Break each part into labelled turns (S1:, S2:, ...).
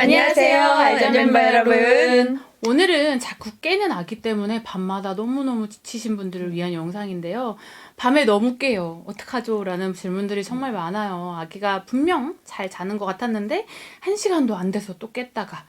S1: 안녕하세요, 알전 멤버 여러분.
S2: 오늘은 자꾸 깨는 아기 때문에 밤마다 너무너무 지치신 분들을 위한 영상인데요. 밤에 너무 깨요. 어떡하죠? 라는 질문들이 정말 많아요. 아기가 분명 잘 자는 것 같았는데, 한 시간도 안 돼서 또 깼다가,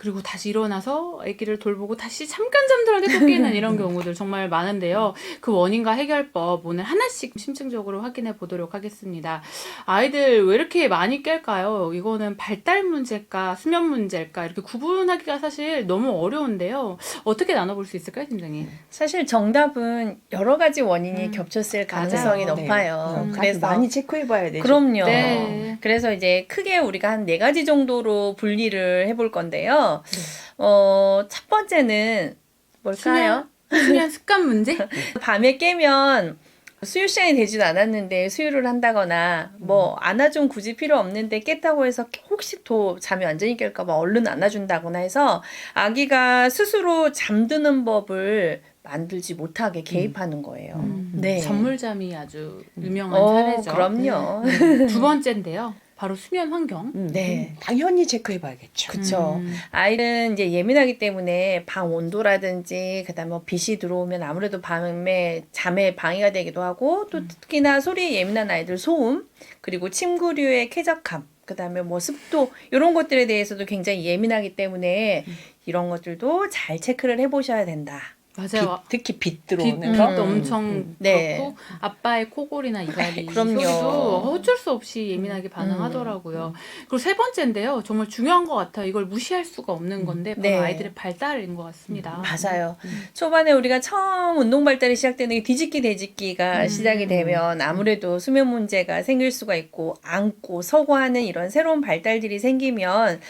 S2: 그리고 다시 일어나서 아기를 돌보고 다시 잠깐 잠들었는데 또 깨는 이런 경우들 정말 많은데요. 그 원인과 해결법 오늘 하나씩 심층적으로 확인해 보도록 하겠습니다. 아이들 왜 이렇게 많이 깰까요? 이거는 발달 문제일까, 수면 문제일까, 이렇게 구분하기가 사실 너무 어려운데요. 어떻게 나눠볼 수 있을까요, 팀장님?
S1: 사실 정답은 여러 가지 원인이
S2: 음.
S1: 겹쳤을 가능성이
S2: 맞아요.
S1: 높아요.
S2: 음.
S1: 그래서
S3: 많이 체크해봐야 되죠.
S1: 그럼요.
S2: 네.
S1: 그래서 이제 크게 우리가 한 네 가지 정도로 분리를 해볼 건데요.
S2: 네.
S1: 어, 첫 번째는 뭘까요?
S2: 수면 습관 문제?
S1: 밤에 깨면 수유 시간이 되지도 않았는데 수유를 한다거나 뭐 안아준 굳이 필요 없는데 깼다고 해서 혹시 더 잠이 완전히 깰까봐 얼른 안아준다거나 해서 아기가 스스로 잠드는 법을 만들지 못하게 개입하는 거예요.
S2: 음,
S1: 네.
S2: 선물잠이 아주 유명한
S1: 어,
S2: 사례죠.
S1: 그럼요.
S2: 두 번째인데요. 바로 수면 환경.
S3: 음,
S1: 네.
S3: 음, 당연히 체크해봐야겠죠.
S1: 그쵸.
S2: 음.
S1: 아이는 이제 예민하기 때문에 방 온도라든지 그다음에 뭐 빛이 들어오면 아무래도 밤에 잠에 방해가 되기도 하고 또 특히나 소리에 예민한 아이들 소음 그리고 침구류의 쾌적함 그다음에 뭐 습도 이런 것들에 대해서도 굉장히 예민하기 때문에 이런 것들도 잘 체크를 해보셔야 된다.
S2: 맞아요.
S3: 빛, 특히 빛
S2: 빛,
S3: 들어오는
S2: 빛도
S3: 거.
S1: 음.
S2: 엄청
S3: 음.
S1: 네.
S2: 그렇고 아빠의 코골이나 이갈이
S1: 그럼요.
S2: 소리도 어쩔 수 없이 예민하게 반응하더라고요. 그리고 세 번째인데요. 정말 중요한 것 같아요. 이걸 무시할 수가 없는 건데 바로
S1: 네.
S2: 아이들의 발달인 것 같습니다.
S1: 맞아요. 초반에 우리가 처음 운동 발달이 시작되는 게 뒤집기 대집기가
S2: 음.
S1: 시작이 되면 아무래도 수면 문제가 생길 수가 있고 앉고 서고 하는 이런 새로운 발달들이 생기면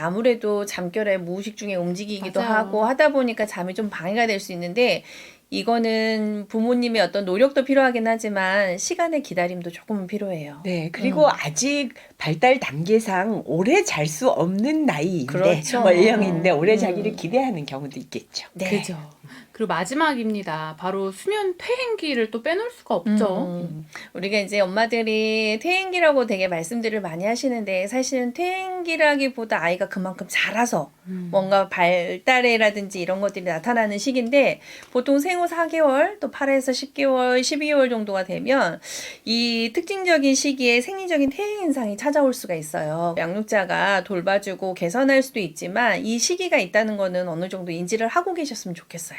S1: 아무래도 잠결에 무의식 중에 움직이기도
S2: 맞아요.
S1: 하고 하다 보니까 잠이 좀 방해가 될수 있는데 이거는 부모님의 어떤 노력도 필요하긴 하지만 시간의 기다림도 조금은 필요해요.
S3: 네, 그리고
S1: 음.
S3: 아직 발달 단계상 오래 잘 수 없는 나이인데,
S1: 그렇죠.
S3: 뭐 A형인데 오래
S1: 음.
S3: 자기를 기대하는 경우도 있겠죠.
S1: 네.
S2: 그죠. 그리고 마지막입니다. 바로 수면 퇴행기를 또 빼놓을 수가 없죠.
S1: 음, 우리가 이제 엄마들이 퇴행기라고 되게 말씀들을 많이 하시는데 사실은 퇴행기라기보다 아이가 그만큼 자라서
S2: 음.
S1: 뭔가 발달이라든지 이런 것들이 나타나는 시기인데 보통 생후 4개월 또 8에서 10개월, 12개월 정도가 되면 이 특징적인 시기에 생리적인 퇴행 현상이 찾아올 수가 있어요. 양육자가 돌봐주고 개선할 수도 있지만 이 시기가 있다는 거는 어느 정도 인지를 하고 계셨으면 좋겠어요.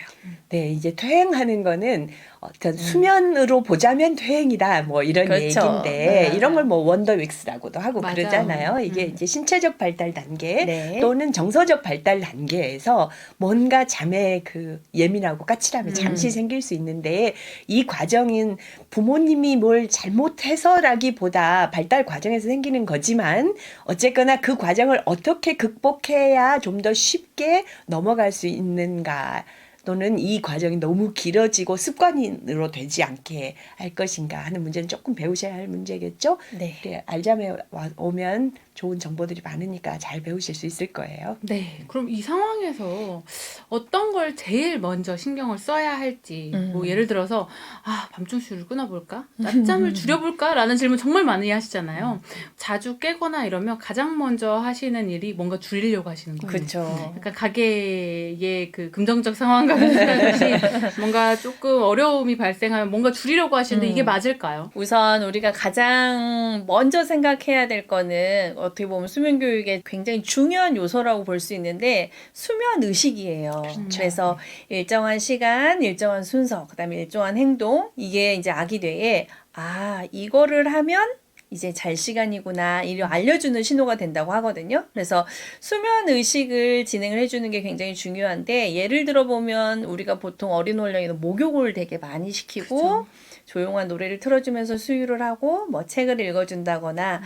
S3: 네, 이제 퇴행하는 거는 어떤 수면으로 보자면 퇴행이다, 뭐 이런
S1: 그렇죠.
S3: 얘기인데,
S1: 네.
S3: 이런 걸 뭐 원더윅스라고도 하고
S2: 맞아요.
S3: 그러잖아요. 이게
S2: 음.
S3: 이제 신체적 발달 단계,
S1: 네.
S3: 또는 정서적 발달 단계에서 뭔가 잠에 그 예민하고 까칠함이
S1: 음.
S3: 잠시 생길 수 있는데 이 과정은 부모님이 뭘 잘못해서라기보다 발달 과정에서 생기는 거지만 어쨌거나 그 과정을 어떻게 극복해야 좀 더 쉽게 넘어갈 수 있는가 또는 이 과정이 너무 길어지고 습관으로 되지 않게 할 것인가 하는 문제는 조금 배우셔야 할 문제겠죠.
S1: 네.
S3: 네, 알잠에 와- 오면 좋은 정보들이 많으니까 잘 배우실 수 있을 거예요.
S2: 네. 그럼 이 상황에서 어떤 걸 제일 먼저 신경을 써야 할지,
S1: 음.
S2: 뭐 예를 들어서, 아, 밤중 수유를 끊어볼까? 낮잠을 줄여볼까? 라는 질문 정말 많이 하시잖아요. 자주 깨거나 이러면 가장 먼저 하시는 일이 뭔가 줄이려고 하시는 거예요.
S1: 그렇죠.
S2: 약간 가게의 그 금정적 상황과 비슷하듯이 뭔가 조금 어려움이 발생하면 뭔가 줄이려고 하시는데
S1: 음.
S2: 이게 맞을까요?
S1: 우선 우리가 가장 먼저 생각해야 될 거는 어 떻게 보면 수면 교육의 굉장히 중요한 요소라고 볼 수 있는데 수면 의식이에요. 그래서 일정한 시간, 일정한 순서, 그다음에 일정한 행동 이게 이제 아기 뇌에 아 이거를 하면 이제 잘 시간이구나 이를 알려주는 신호가 된다고 하거든요. 그래서 수면 의식을 진행을 해주는 게 굉장히 중요한데 예를 들어 보면 우리가 보통 어린 원령에는 목욕을 되게 많이 시키고 조용한 노래를 틀어주면서 수유를 하고 뭐 책을 읽어준다거나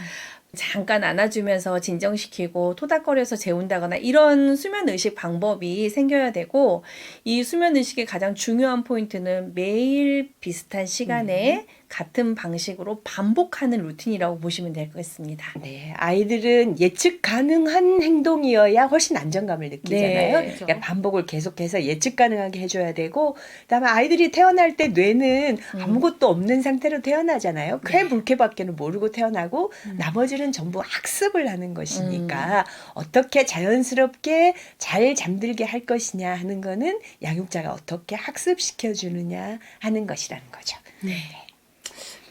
S1: 잠깐 안아주면서 진정시키고 토닥거려서 재운다거나 이런 수면 의식 방법이 생겨야 되고 이 수면 의식의 가장 중요한 포인트는 매일 비슷한 시간에 같은 방식으로 반복하는 루틴이라고 보시면 될 것 같습니다.
S3: 네, 아이들은 예측 가능한 행동이어야 훨씬 안정감을 느끼잖아요.
S1: 네,
S2: 그렇죠.
S3: 그러니까 반복을 계속해서 예측 가능하게 해줘야 되고, 그다음에 아이들이 태어날 때 뇌는
S1: 음.
S3: 아무것도 없는 상태로 태어나잖아요. 쾌 불쾌밖에는 모르고 태어나고
S2: 음.
S3: 나머지는 전부 학습을 하는 것이니까 어떻게 자연스럽게 잘 잠들게 할 것이냐 하는 거는 양육자가 어떻게 학습시켜 주느냐 하는 것이라는 거죠.
S2: 네.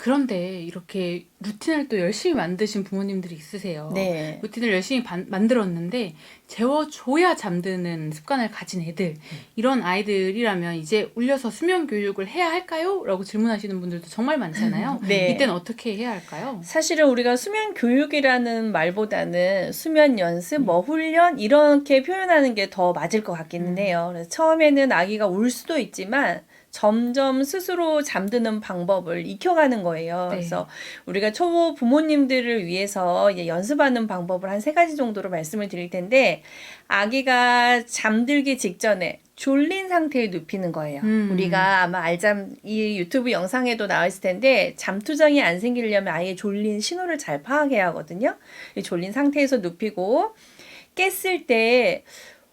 S2: 그런데 이렇게 루틴을 또 열심히 만드신 부모님들이 있으세요.
S1: 네.
S2: 루틴을 열심히 반- 만들었는데 재워줘야 잠드는 습관을 가진 애들 이런 아이들이라면 이제 울려서 수면 교육을 해야 할까요? 라고 질문하시는 분들도 정말 많잖아요.
S1: 네.
S2: 이때는 어떻게 해야 할까요?
S1: 사실은 우리가 수면 교육이라는 말보다는 수면 연습, 뭐 훈련 이렇게 표현하는 게 더 맞을 것 같기는 해요. 그래서 처음에는 아기가 울 수도 있지만 점점 스스로 잠드는 방법을 익혀가는 거예요.
S2: 네.
S1: 그래서 우리가 초보 부모님들을 위해서 이제 연습하는 방법을 한 세 가지 정도로 말씀을 드릴 텐데 아기가 잠들기 직전에 졸린 상태에 눕히는 거예요.
S2: 음.
S1: 우리가 아마 알잠 이 유튜브 영상에도 나와 있을 텐데 잠투정이 안 생기려면 아예 졸린 신호를 잘 파악해야 하거든요. 이 졸린 상태에서 눕히고 깼을 때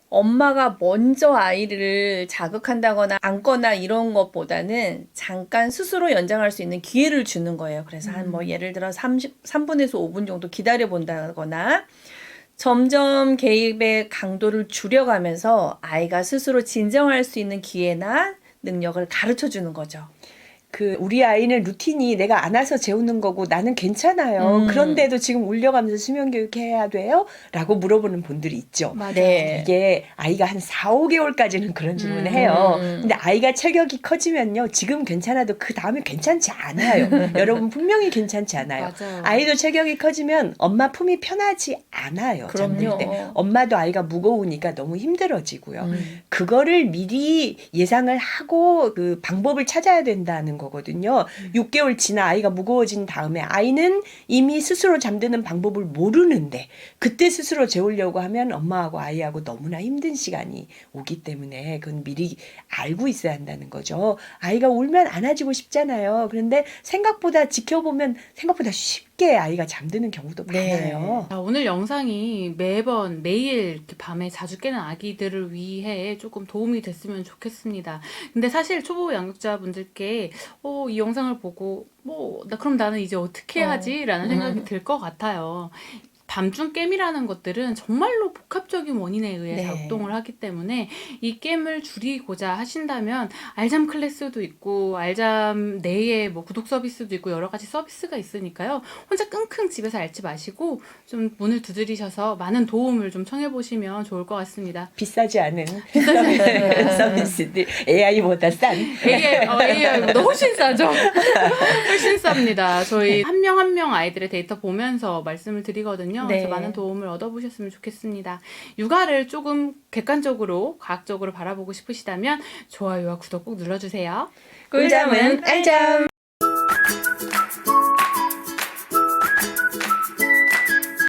S1: 엄마가 먼저 아이를 자극한다거나 안거나 이런 것보다는 잠깐 스스로 연장할 수 있는 기회를 주는 거예요. 그래서 한뭐 예를 들어 30, 3분에서 5분 정도 기다려 본다거나 점점 개입의 강도를 줄여가면서 아이가 스스로 진정할 수 있는 기회나 능력을 가르쳐 주는 거죠.
S3: 그 우리 아이는 루틴이 내가 안아서 재우는 거고 나는 괜찮아요.
S1: 음.
S3: 그런데도 지금 울려가면서 수면 교육해야 돼요? 라고 물어보는 분들이 있죠.
S2: 맞아요.
S1: 네.
S3: 이게 아이가 한 4, 5개월까지는 그런 질문을
S2: 음.
S3: 해요.
S1: 음.
S3: 근데 아이가 체격이 커지면요. 지금 괜찮아도 그 다음에 괜찮지 않아요. 여러분 분명히 괜찮지 않아요.
S2: 맞아요.
S3: 아이도 체격이 커지면 엄마 품이 편하지 않아요. 잠들. 때. 엄마도 아이가 무거우니까 너무 힘들어지고요.
S1: 음.
S3: 그거를 미리 예상을 하고 그 방법을 찾아야 된다는 거거든요. 6개월 지나 아이가 무거워진 다음에 아이는 이미 스스로 잠드는 방법을 모르는데 그때 스스로 재우려고 하면 엄마하고 아이하고 너무나 힘든 시간이 오기 때문에 그건 미리 알고 있어야 한다는 거죠. 아이가 울면 안아주고 싶잖아요. 그런데 생각보다 지켜보면 생각보다 쉽 게 아이가 잠드는 경우도
S1: 네.
S3: 많아요.
S2: 자, 오늘 영상이 매번 매일 이렇게 밤에 자주 깨는 아기들을 위해 조금 도움이 됐으면 좋겠습니다. 근데 사실 초보 양육자분들께 어, 이 영상을 보고 뭐 나 그럼 나는 이제 어떻게
S1: 어.
S2: 하지라는 생각이
S1: 음.
S2: 들것 같아요. 밤중 깨미라는 것들은 정말로 복합적인 원인에 의해
S1: 네.
S2: 작동을 하기 때문에 이 깨임을 줄이고자 하신다면 알잠 클래스도 있고 알잠 내에 뭐 구독 서비스도 있고 여러 가지 서비스가 있으니까요. 혼자 끙끙 집에서 앓지 마시고 좀 문을 두드리셔서 많은 도움을 좀 청해 보시면 좋을 것 같습니다.
S3: 비싸지 않은 서비스들 AI보다 싼
S2: AI, 어, AI보다 훨씬 싸죠? 훨씬 쌉니다. 저희 한 명 한 명 아이들의 데이터 보면서 말씀을 드리 거든요.
S1: 네.
S2: 그래서 많은 도움을 얻어보셨으면 좋겠습니다. 육아를 조금 객관적으로, 과학적으로 바라보고 싶으시다면 좋아요와 구독 꼭 눌러주세요.
S1: 꿀잠은 알잠.